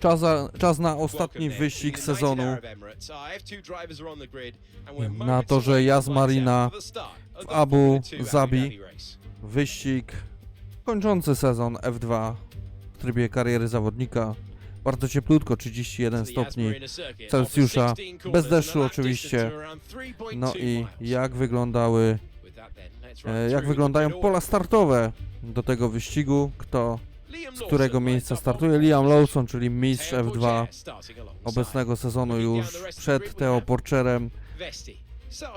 Czas, za, czas na ostatni wyścig sezonu. Na torze Jazz Marina w Abu Zabi. Wyścig kończący sezon F2 w trybie kariery zawodnika. Bardzo cieplutko, 31 stopni Celsjusza, bez deszczu oczywiście. No i jak wyglądały, e, jak wyglądają pola startowe do tego wyścigu? Kto z którego miejsca startuje Liam Lawson, czyli mistrz F2 obecnego sezonu już przed Theo Porcherem.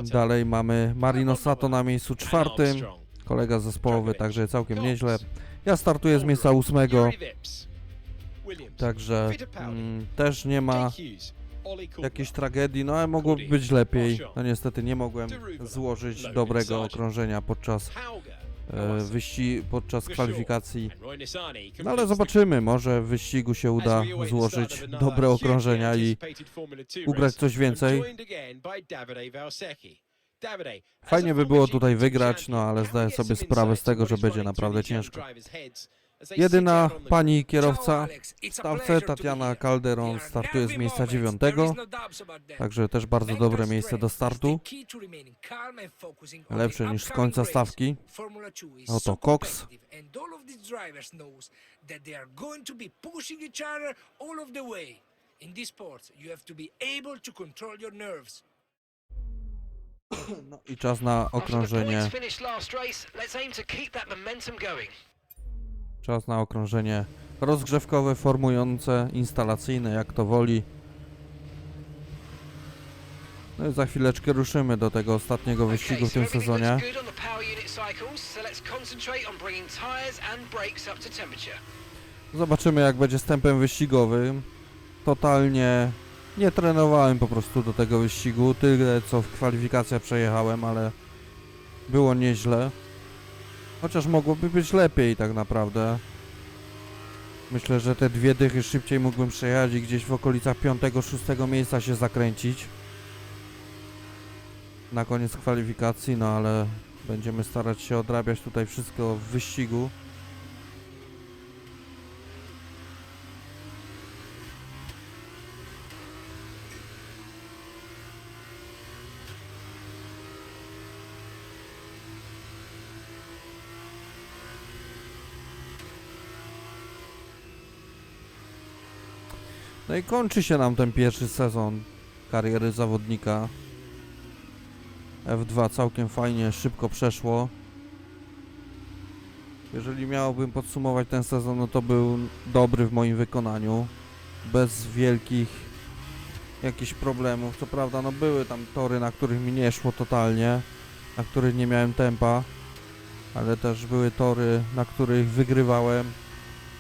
Dalej mamy Marino Sato na miejscu czwartym, kolega zespołowy, także całkiem nieźle. Ja startuję z miejsca ósmego, także mm, też nie ma jakiejś tragedii, no ale mogłoby być lepiej. No niestety nie mogłem złożyć dobrego okrążenia podczas e, wyści podczas kwalifikacji. No ale zobaczymy, może w wyścigu się uda złożyć dobre okrążenia i ugrać coś więcej. Fajnie by było tutaj wygrać, no ale zdaję sobie sprawę z tego, że będzie naprawdę ciężko. Jedyna pani kierowca w stawce, Tatiana Calderon, startuje z miejsca dziewiątego, także też bardzo dobre miejsce do startu. Lepsze niż z końca stawki. Oto Cox. Your nerves. No i czas na okrążenie. Czas na okrążenie rozgrzewkowe, formujące, instalacyjne, jak to woli. No i za chwileczkę ruszymy do tego ostatniego wyścigu w tym sezonie. Zobaczymy jak będzie z tempem wyścigowym. Totalnie nie trenowałem po prostu do tego wyścigu, tyle co w kwalifikacjach przejechałem, ale było nieźle. Chociaż mogłoby być lepiej tak naprawdę. Myślę, że te dwie dychy szybciej mógłbym przejechać i gdzieś w okolicach 5-6 miejsca się zakręcić. Na koniec kwalifikacji, no ale będziemy starać się odrabiać tutaj wszystko w wyścigu. No i kończy się nam ten pierwszy sezon kariery zawodnika. F2 całkiem fajnie, szybko przeszło. Jeżeli miałbym podsumować ten sezon, no to był dobry w moim wykonaniu. Bez wielkich jakichś problemów. Co prawda, no były tam tory, na których mi nie szło totalnie, na których nie miałem tempa, ale też były tory, na których wygrywałem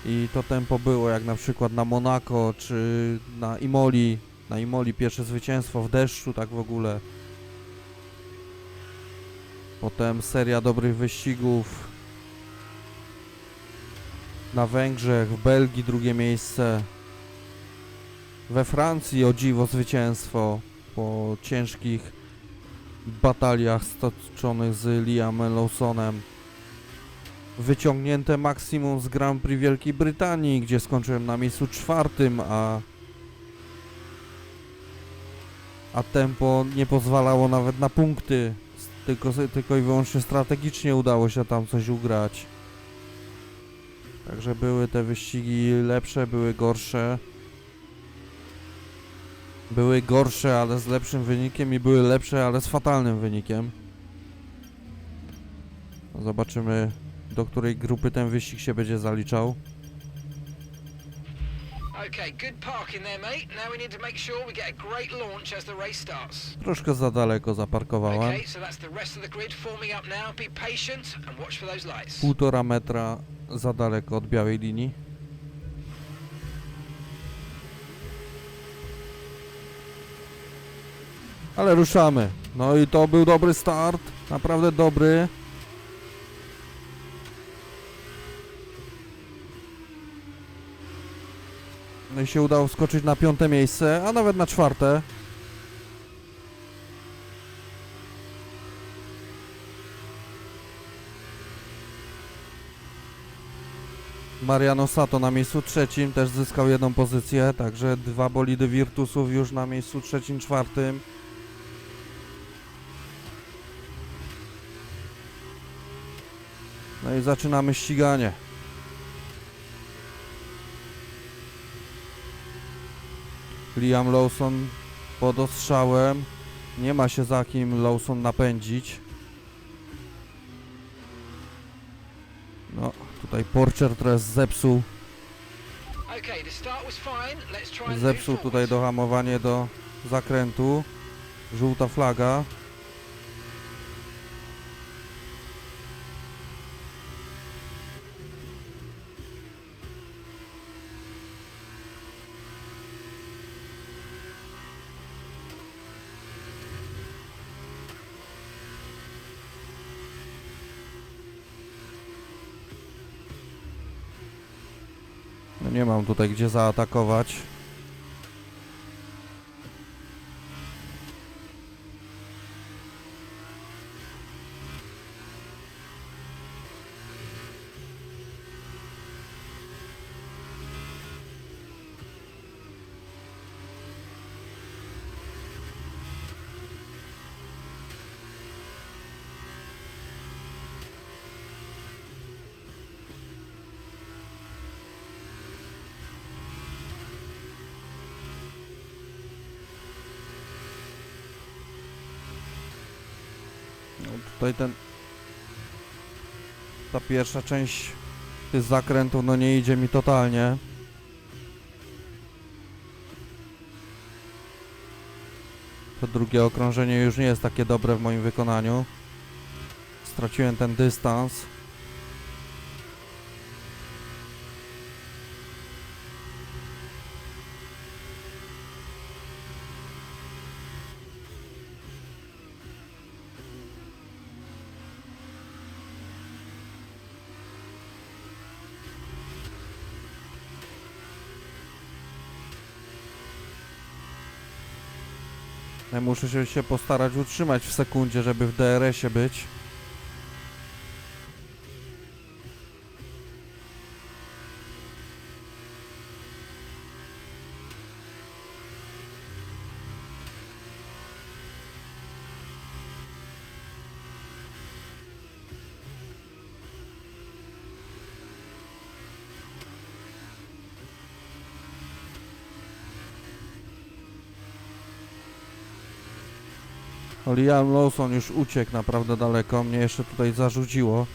i to tempo było, jak na przykład na Monaco czy na Imoli. Na Imoli pierwsze zwycięstwo w deszczu, tak w ogóle. Potem seria dobrych wyścigów. Na Węgrzech, w Belgii drugie miejsce. We Francji o dziwo zwycięstwo po ciężkich bataliach stoczonych z Liamem Lawsonem wyciągnięte maksimum z Grand Prix Wielkiej Brytanii, gdzie skończyłem na miejscu czwartym, a a tempo nie pozwalało nawet na punkty, tylko, tylko i wyłącznie strategicznie udało się tam coś ugrać. Także były te wyścigi lepsze, były gorsze. Były gorsze, ale z lepszym wynikiem i były lepsze, ale z fatalnym wynikiem. Zobaczymy, do której grupy ten wyścig się będzie zaliczał. Troszkę za daleko zaparkowałem. Półtora metra za daleko od białej linii. Ale ruszamy. No i to był dobry start. Naprawdę dobry. Się udało skoczyć na piąte miejsce, a nawet na czwarte. Mariano Sato na miejscu trzecim też zyskał jedną pozycję, także dwa bolidy Virtusów już na miejscu trzecim, czwartym. No i zaczynamy ściganie. Liam Lawson pod ostrzałem. Nie ma się za kim Lawson napędzić. No, tutaj Porcher teraz zepsuł, zepsuł tutaj dohamowanie do zakrętu. Żółta flaga. Nie mam tutaj gdzie zaatakować. No tutaj ten... Ta pierwsza część tych zakrętów no nie idzie mi totalnie. To drugie okrążenie już nie jest takie dobre w moim wykonaniu. Straciłem ten dystans. Muszę się, postarać utrzymać w sekundzie, żeby w DRS-ie być. No, Liam Lawson już uciekł naprawdę daleko, mnie jeszcze tutaj zarzuciło.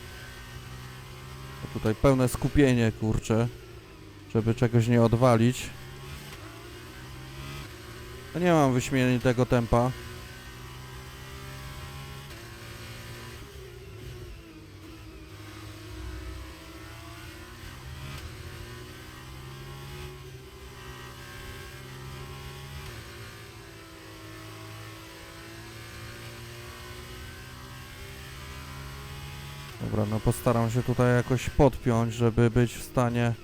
Tutaj pełne skupienie, kurczę, żeby czegoś nie odwalić. No nie mam wyśmienitego tempa. Dobra, no postaram się tutaj jakoś podpiąć, żeby być w stanie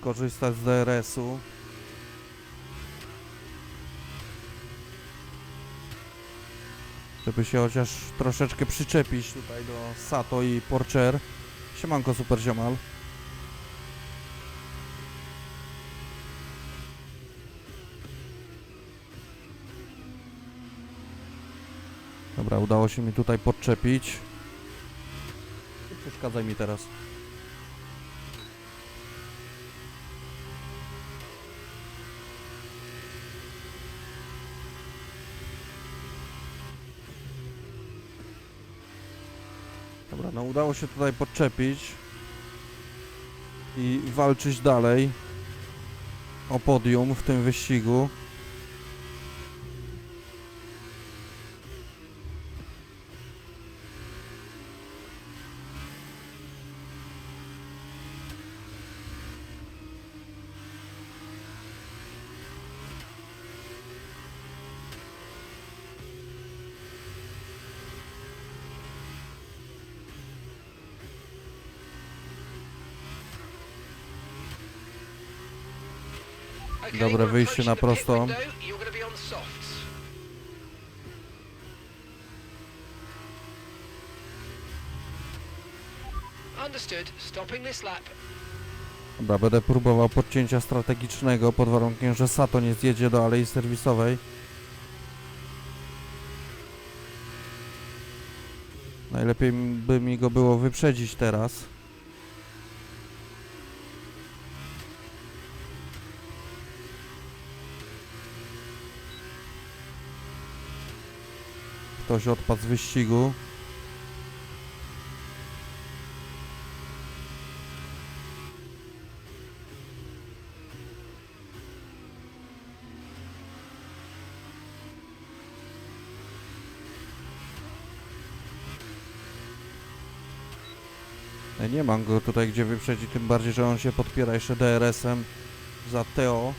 korzystać z DRS-u. Żeby się chociaż troszeczkę przyczepić tutaj do Sato i Porcher. Siemanko super ziomal. Dobra, udało się mi tutaj podczepić. Przeszkadzaj mi teraz. Dobra, no udało się tutaj podczepić i walczyć dalej o podium w tym wyścigu. Dobre wyjście na approaching the pit prostą. window. You're going to be on softs. Understood. Stopping this lap. Dobra, będę próbował podcięcia strategicznego pod warunkiem, że Sato nie zjedzie do alei serwisowej. Najlepiej by mi go było wyprzedzić teraz. Ktoś odpadł z wyścigu. Nie mam go tutaj gdzie wyprzedzić, tym bardziej, że on się podpiera jeszcze DRS-em za Teo.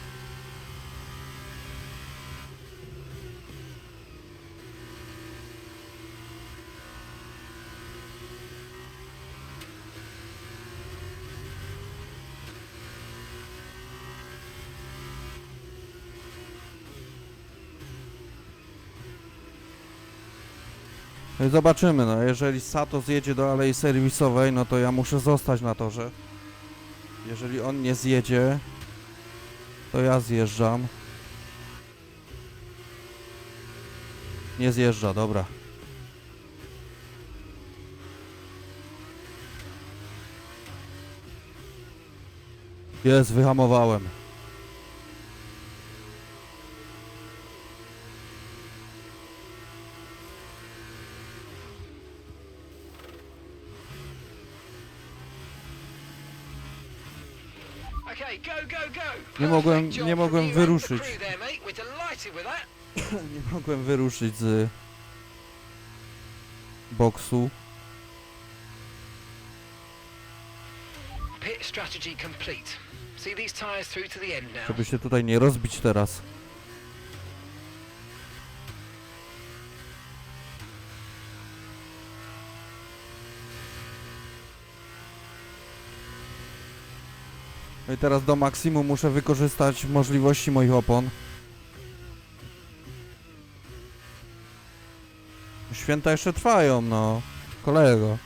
Zobaczymy, no jeżeli Sato zjedzie do alei serwisowej, no to ja muszę zostać na torze. Jeżeli on nie zjedzie, to ja zjeżdżam. Nie zjeżdża, dobra. Jest, wyhamowałem. Nie mogłem- nie mogłem wyruszyć. Nie mogłem wyruszyć z boksu. Żeby się tutaj nie rozbić teraz. No i teraz do maksimum muszę wykorzystać możliwości moich opon. Święta jeszcze trwają, no. Kolego.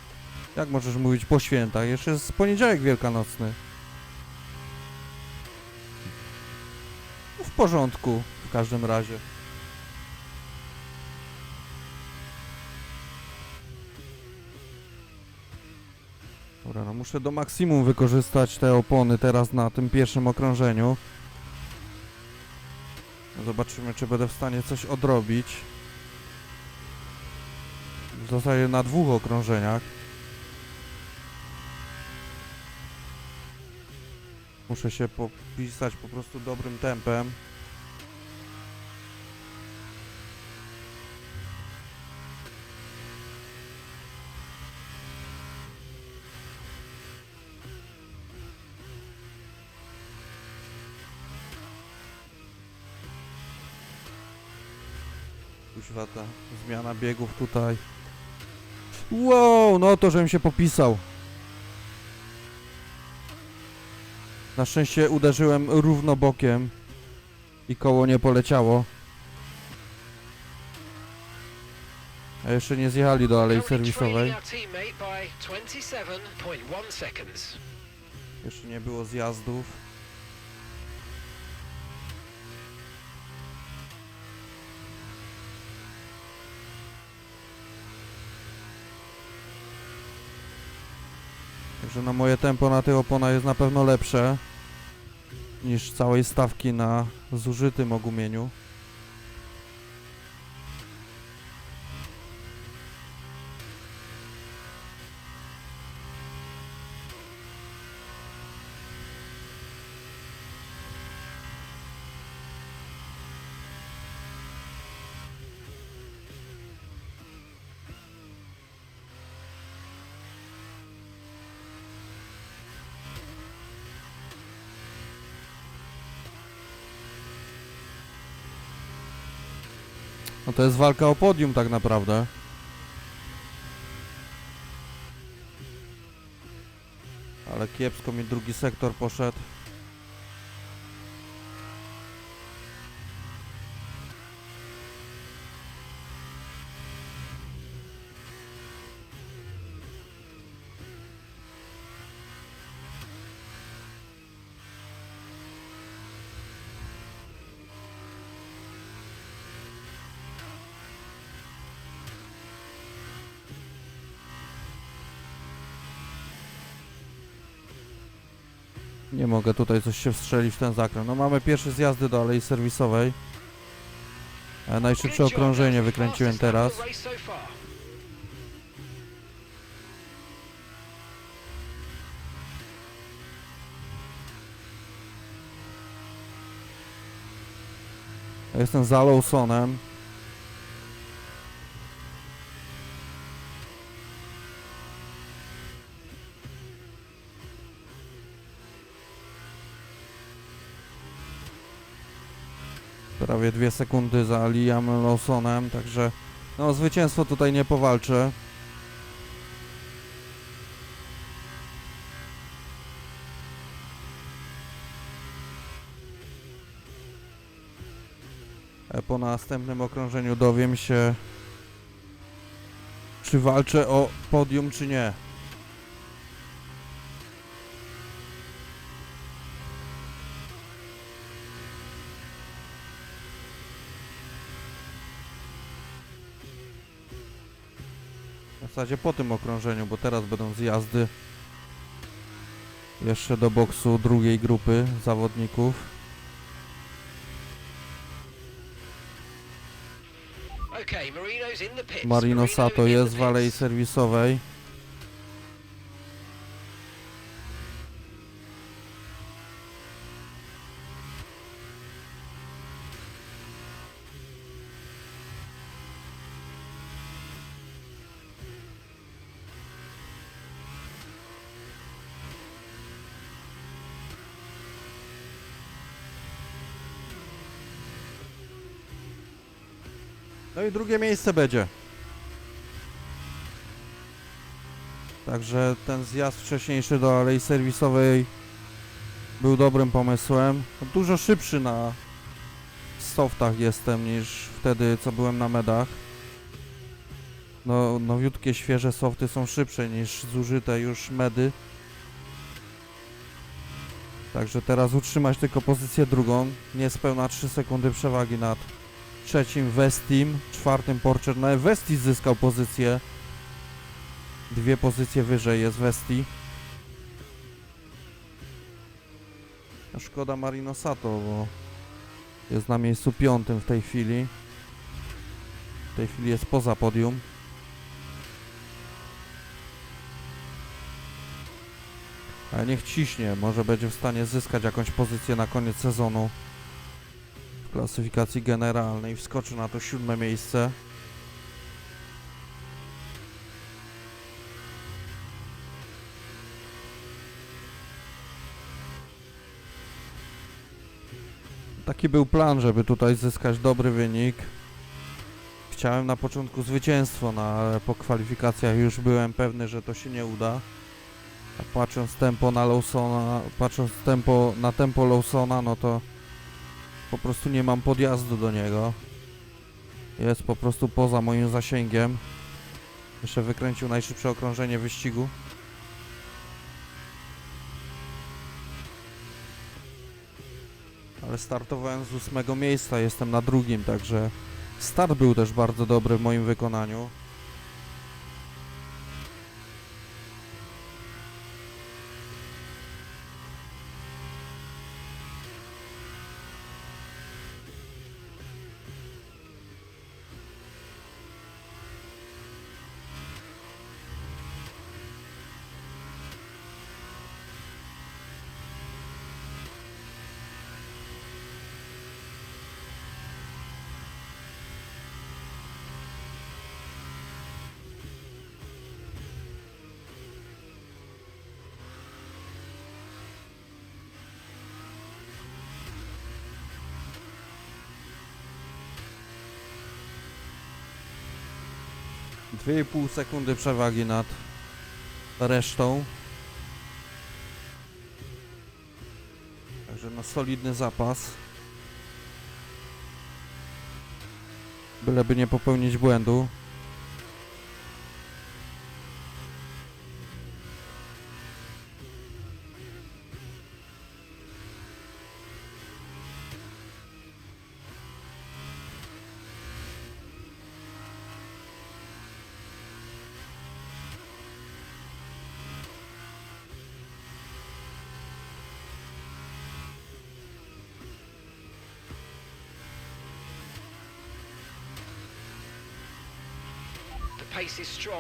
Jak możesz mówić po świętach? Jeszcze jest poniedziałek wielkanocny. No, W porządku, w każdym razie. Dobra, no muszę do maksimum wykorzystać te opony teraz na tym pierwszym okrążeniu. Zobaczymy, czy będę w stanie coś odrobić. Zasadzie na dwóch okrążeniach. Muszę się popisać po prostu dobrym tempem. Ta zmiana biegów tutaj. Wow, no to żebym się popisał. Na szczęście uderzyłem równo bokiem i koło nie poleciało. A jeszcze nie zjechali do alei serwisowej. trailing our teammate by 27.1 seconds. Jeszcze nie było zjazdów. Także na moje tempo na tych oponach jest na pewno lepsze niż całej stawki na zużytym ogumieniu. No to jest walka o podium tak naprawdę. Ale kiepsko mi drugi sektor poszedł. Nie mogę tutaj coś się wstrzelić w ten zakręt. No mamy pierwszy zjazdy do alei serwisowej. E, najszybsze okrążenie wykręciłem teraz. Jestem za Lawsonem. Prawie dwie sekundy za Liam Lawsonem, także no zwycięstwo tutaj nie powalczę. E, Po następnym okrążeniu dowiem się, czy walczę o podium, czy nie. W zasadzie po tym okrążeniu, bo teraz będą zjazdy jeszcze do boksu drugiej grupy zawodników. Marino Sato jest w alei serwisowej. No i drugie miejsce będzie. Także ten zjazd wcześniejszy do alei serwisowej był dobrym pomysłem. Dużo szybszy na softach jestem niż wtedy co byłem na medach. No, nowiutkie, świeże softy są szybsze niż zużyte już medy. Także teraz utrzymać tylko pozycję drugą. Niespełna 3 sekundy przewagi nad trzecim Westim, czwartym Porcher. No Westi zyskał pozycję. Dwie pozycje wyżej jest Westi. A Szkoda Marino Sato, bo jest na miejscu piątym w tej chwili. W tej chwili jest poza podium. Ale niech ciśnie, może będzie w stanie zyskać jakąś pozycję na koniec sezonu klasyfikacji generalnej. Wskoczy na to siódme miejsce. Taki był plan, żeby tutaj zyskać dobry wynik. Chciałem na początku zwycięstwo, no ale po kwalifikacjach już byłem pewny, że to się nie uda. A patrząc tempo na Lawsona, patrząc tempo, na tempo Lawsona, no to po prostu nie mam podjazdu do niego. Jest po prostu poza moim zasięgiem. Jeszcze wykręcił najszybsze okrążenie wyścigu. Ale startowałem z ósmego miejsca, jestem na drugim, także start był też bardzo dobry w moim wykonaniu. Dwie i pół sekundy przewagi nad resztą. Także no solidny zapas. Byleby nie popełnić błędu.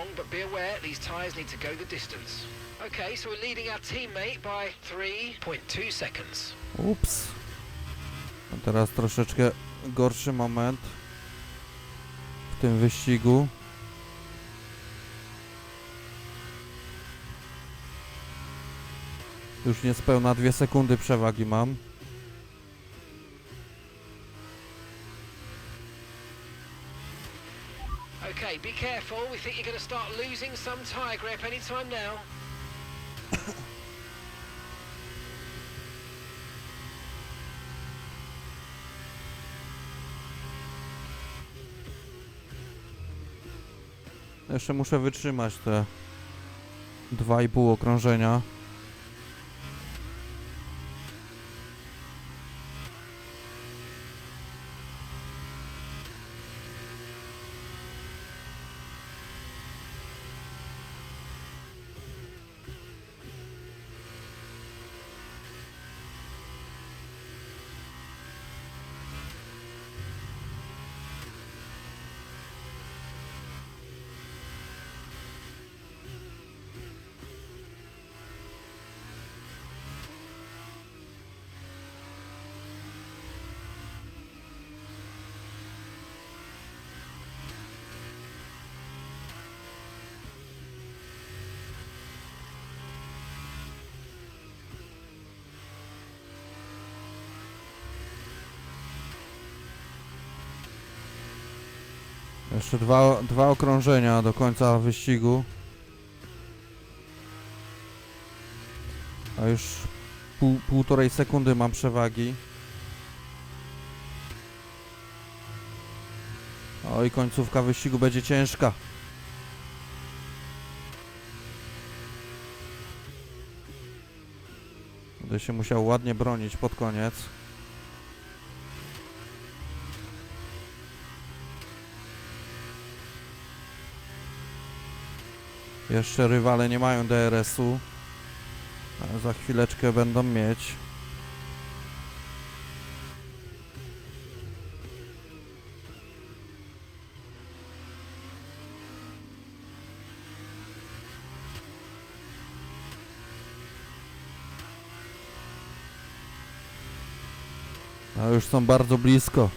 Strong, but be aware these tyres need to go the distance. Okay, so we're leading our teammate by 3.2 seconds. Ups. A teraz troszeczkę gorszy moment w tym wyścigu. Już niespełna dwie sekundy przewagi mam. Okay, be careful. We think you're going to start losing some tyre grip now. Jeszcze muszę wytrzymać te 2,5 okrążenia. Jeszcze dwa, dwa okrążenia do końca wyścigu. A już pół, półtorej sekundy mam przewagi. Oj, końcówka wyścigu będzie ciężka. Będę się musiał ładnie bronić pod koniec. Jeszcze rywale nie mają DRS-u. Za chwileczkę będą mieć. A już są bardzo blisko.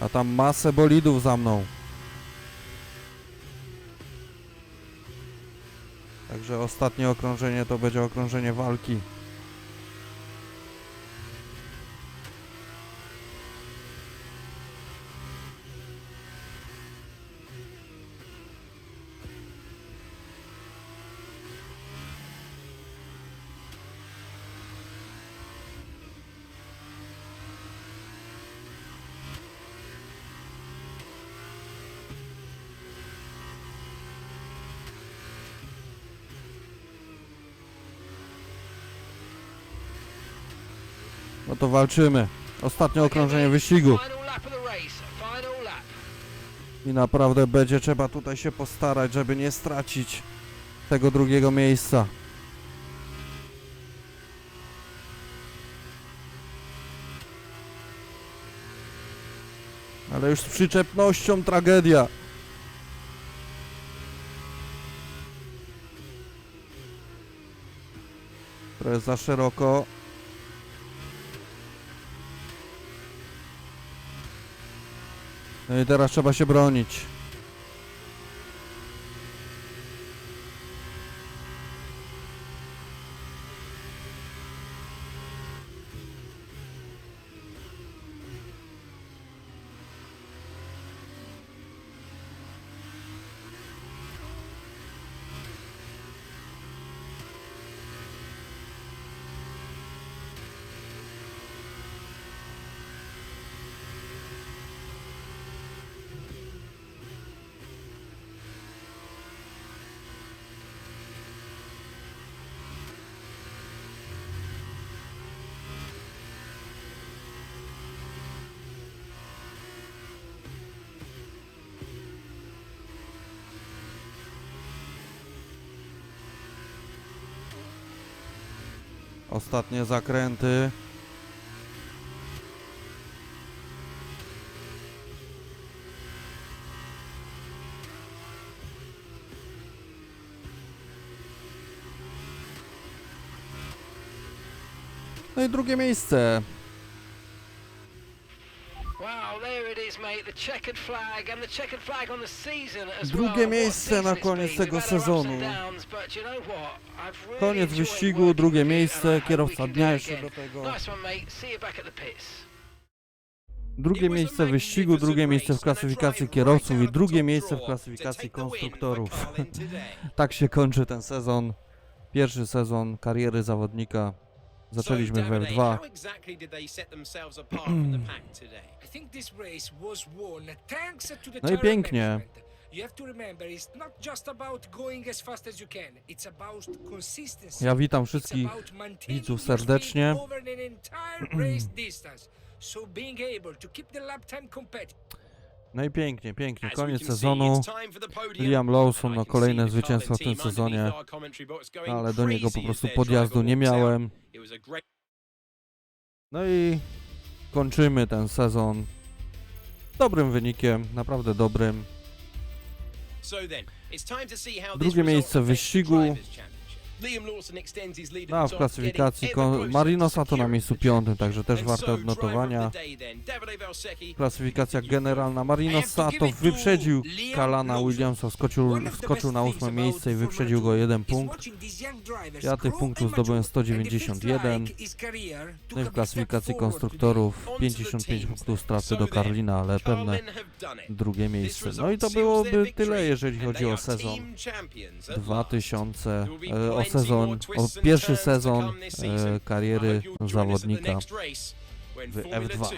A tam masę bolidów za mną. Także ostatnie okrążenie to będzie okrążenie walki. To walczymy. Ostatnie okrążenie wyścigu. I naprawdę będzie trzeba tutaj się postarać, żeby nie stracić tego drugiego miejsca. Ale już z przyczepnością tragedia. To jest za szeroko. No i teraz trzeba się bronić. Ostatnie zakręty. No i drugie miejsce. Drugie miejsce na koniec tego sezonu. Koniec wyścigu, drugie miejsce, kierowca dnia jeszcze do tego. Drugie miejsce w wyścigu, drugie miejsce w klasyfikacji kierowców i drugie miejsce w klasyfikacji konstruktorów. Tak się kończy ten sezon. Pierwszy sezon kariery zawodnika. Zaczęliśmy w F2. I think this race was won thanks to the No i pięknie. Ja witam wszystkich widzów serdecznie. No i pięknie, pięknie. Koniec sezonu. Liam Lawson, no kolejne zwycięstwo w tym sezonie. sezonie, Ale do niego po prostu podjazdu nie miałem. No i kończymy ten sezon dobrym wynikiem, naprawdę dobrym. Drugie miejsce w wyścigu. No a w klasyfikacji kon- Marinosa to na miejscu piątym, także też warte odnotowania. Klasyfikacja generalna. Marinosa to wyprzedził Kalana Williamsa, skoczył, wskoczył na ósme miejsce i wyprzedził go jeden punkt. Ja tych punktów zdobyłem 191. No i w klasyfikacji konstruktorów 55 punktów straty do Karlina, ale pewne drugie miejsce. No i to byłoby tyle, jeżeli chodzi o sezon 2000, e, o sezon, o pierwszy sezon e, kariery zawodnika w F2.